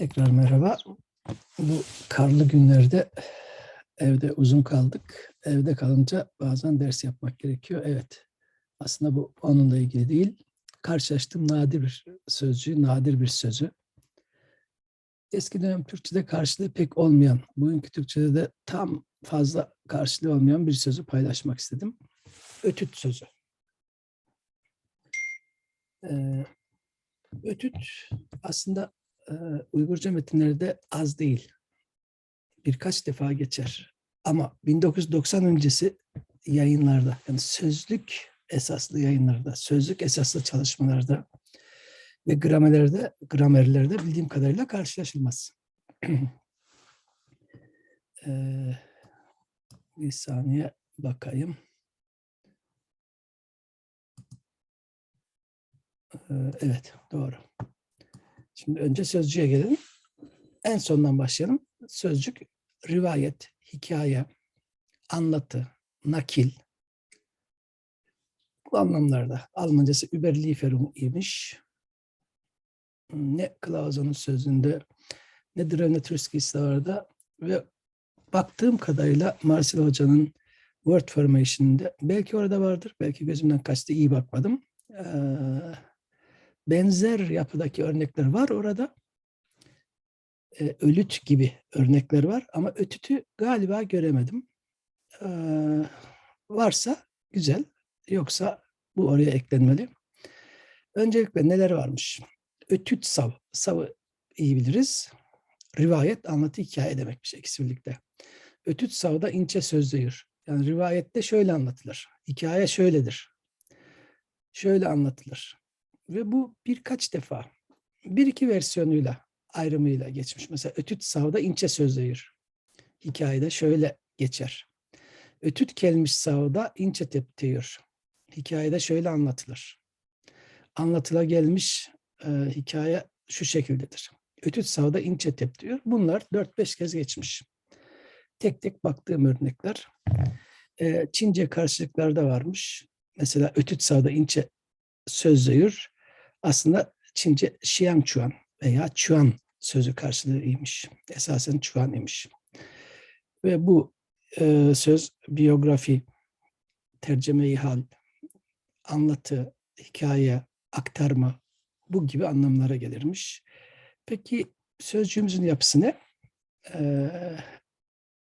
Tekrar merhaba. Bu karlı günlerde evde uzun kaldık. Evde kalınca bazen ders yapmak gerekiyor. Evet. Aslında bu onunla ilgili değil. Karşılaştığım nadir bir sözcüğü, nadir bir sözü. Eski dönem Türkçe'de karşılığı pek olmayan, bugünkü Türkçe'de de tam fazla karşılığı olmayan bir sözü paylaşmak istedim. Ötüt sözü. Ee, ötüt aslında e, Uygurca metinlerde az değil. Birkaç defa geçer. Ama 1990 öncesi yayınlarda, yani sözlük esaslı yayınlarda, sözlük esaslı çalışmalarda ve gramerlerde, gramerlerde bildiğim kadarıyla karşılaşılmaz. Ee, bir saniye bakayım. Ee, evet, doğru. Şimdi önce sözcüğe gelelim. En sondan başlayalım. Sözcük rivayet, hikaye, anlatı, nakil. Bu anlamlarda Almancası Überlieferung imiş. Ne Clausen'ın sözünde ne Drevne ve baktığım kadarıyla Marcel Hoca'nın Word Formation'ında belki orada vardır, belki gözümden kaçtı, iyi bakmadım. Ee, benzer yapıdaki örnekler var orada. Ee, ölüt gibi örnekler var ama ötütü galiba göremedim. Ee, varsa güzel, yoksa bu oraya eklenmeli. Öncelikle neler varmış? Ötüt sav, savı iyi biliriz. Rivayet, anlatı, hikaye demekmiş ikisi birlikte. Ötüt savda ince sözlüğür. Yani rivayette şöyle anlatılır. Hikaye şöyledir. Şöyle anlatılır. Ve bu birkaç defa, bir iki versiyonuyla, ayrımıyla geçmiş. Mesela ötüt savda ince sözlüğür. Hikayede şöyle geçer. Ötüt kelmiş savda ince teptiyor. Hikayede şöyle anlatılır. Anlatıla gelmiş e, hikaye şu şekildedir. Ötüt savda ince tep diyor. Bunlar 4-5 kez geçmiş. Tek tek baktığım örnekler. E, Çince karşılıklar da varmış. Mesela ötüt savda ince sözlüğür aslında Çince Xiang Chuan veya Chuan sözü karşılığıymış. Esasen Chuan imiş. Ve bu e, söz biyografi, tercüme-i hal, anlatı, hikaye, aktarma bu gibi anlamlara gelirmiş. Peki sözcüğümüzün yapısı ne? Ee,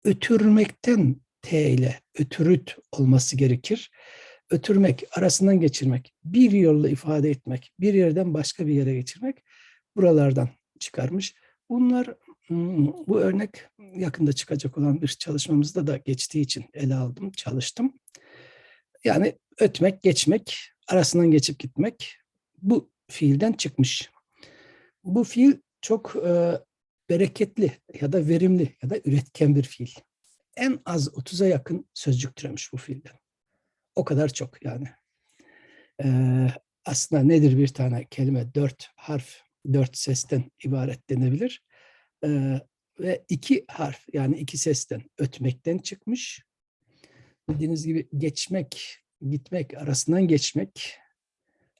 ötürmekten T ile ötürüt olması gerekir. Ötürmek, arasından geçirmek, bir yolla ifade etmek, bir yerden başka bir yere geçirmek buralardan çıkarmış. Bunlar bu örnek yakında çıkacak olan bir çalışmamızda da geçtiği için ele aldım, çalıştım. Yani ötmek, geçmek, arasından geçip gitmek bu fiilden çıkmış. Bu fiil çok e, bereketli ya da verimli ya da üretken bir fiil. En az 30'a yakın sözcük türemiş bu fiilden. O kadar çok yani. E, aslında nedir bir tane kelime? Dört harf, dört sesten ibaret denebilir. E, ve iki harf yani iki sesten ötmekten çıkmış. Bildiğiniz gibi geçmek, gitmek, arasından geçmek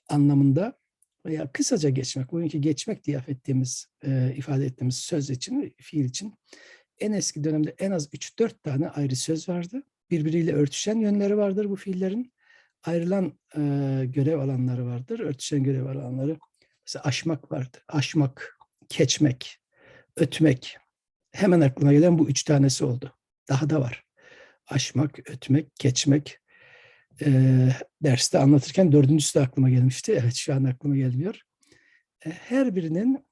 anlamında veya kısaca geçmek, bugünkü geçmek diye ettiğimiz, e, ifade ettiğimiz söz için, fiil için en eski dönemde en az 3-4 tane ayrı söz vardı. Birbiriyle örtüşen yönleri vardır bu fiillerin. Ayrılan e, görev alanları vardır, örtüşen görev alanları. Mesela aşmak vardı. Aşmak, keçmek, ötmek. Hemen aklıma gelen bu üç tanesi oldu. Daha da var. Aşmak, ötmek, keçmek, e, derste anlatırken dördüncüsü de aklıma gelmişti. Evet şu an aklıma gelmiyor. E, her birinin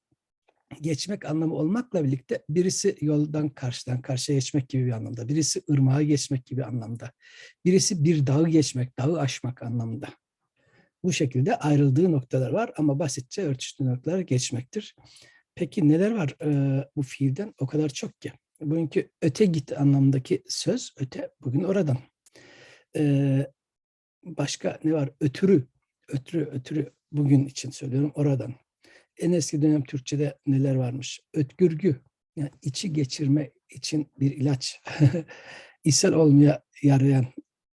geçmek anlamı olmakla birlikte birisi yoldan karşıdan karşıya geçmek gibi bir anlamda, birisi ırmağı geçmek gibi anlamda, birisi bir dağı geçmek, dağı aşmak anlamında. Bu şekilde ayrıldığı noktalar var ama basitçe örtüştüğü noktalar geçmektir. Peki neler var e, bu fiilden? O kadar çok ki. Bugünkü öte git anlamındaki söz öte bugün oradan. E, başka ne var? Ötürü, ötürü, ötürü bugün için söylüyorum oradan. En eski dönem Türkçe'de neler varmış? Ötgürgü, yani içi geçirme için bir ilaç. ishal olmaya yarayan,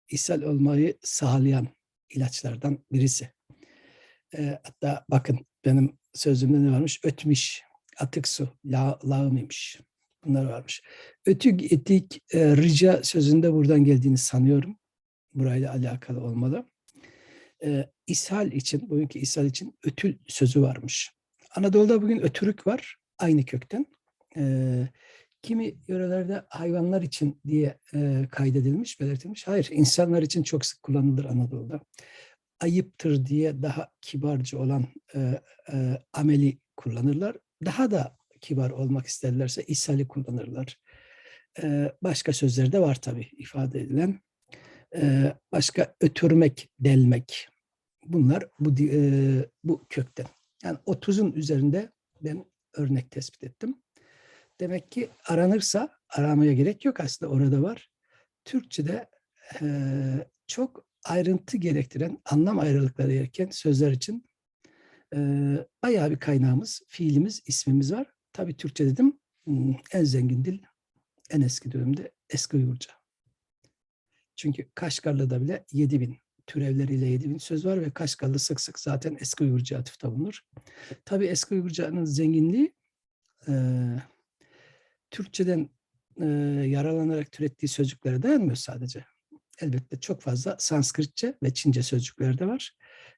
ishal olmayı sağlayan ilaçlardan birisi. E, hatta bakın benim sözümde ne varmış? Ötmiş, atık su, la, lağım imiş. Bunlar varmış. Ötük, etik, e, rica sözünde buradan geldiğini sanıyorum. Burayla alakalı olmalı. E, ishal için, bugünkü ishal için ötül sözü varmış. Anadolu'da bugün ötürük var, aynı kökten. E, kimi yörelerde hayvanlar için diye e, kaydedilmiş, belirtilmiş. Hayır, insanlar için çok sık kullanılır Anadolu'da. Ayıptır diye daha kibarca olan e, e, ameli kullanırlar. Daha da kibar olmak isterlerse ishali kullanırlar. E, başka sözler de var tabii ifade edilen. E, başka ötürmek, delmek. Bunlar bu e, bu kökten. Yani 30'un üzerinde ben örnek tespit ettim. Demek ki aranırsa aramaya gerek yok aslında orada var. Türkçe'de eee, çok ayrıntı gerektiren, anlam ayrılıkları gerektiren sözler için eee bayağı bir kaynağımız, fiilimiz, ismimiz var. Tabii Türkçe dedim hmm, en zengin dil, en eski dönemde eski Uygurca. Çünkü Kaşgarlı'da bile 7000 türevleriyle 7000 söz var ve Kaşgarlı sık sık zaten eski Uygurca atıfta bulunur. Tabii eski Uygurca'nın zenginliği eee Türkçeden e, yararlanarak türettiği sözcüklere dayanmıyor sadece. Elbette çok fazla Sanskritçe ve Çince sözcükler de var.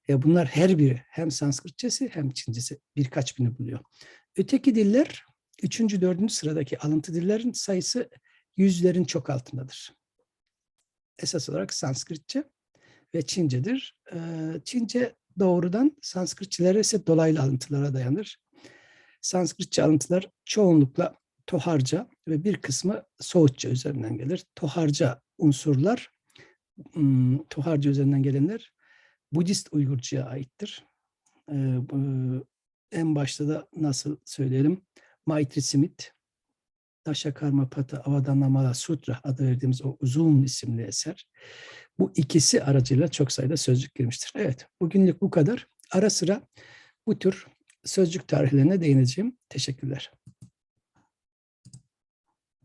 Ya bunlar her biri hem Sanskritçesi hem Çincesi birkaç bini buluyor. Öteki diller, üçüncü, dördüncü sıradaki alıntı dillerin sayısı yüzlerin çok altındadır. Esas olarak Sanskritçe ve Çincedir. Çince doğrudan Sanskritçilere ise dolaylı alıntılara dayanır. Sanskritçe alıntılar çoğunlukla Toharca ve bir kısmı Soğutça üzerinden gelir. Toharca unsurlar, hmm, Toharca üzerinden gelenler Budist Uygurca'ya aittir. En başta da nasıl söyleyelim? Maitri Smith, Dashakarmapata Avadanamala Sutra adı verdiğimiz o uzun isimli eser. Bu ikisi aracıyla çok sayıda sözcük girmiştir. Evet, bugünlük bu kadar. Ara sıra bu tür sözcük tarihlerine değineceğim. Teşekkürler.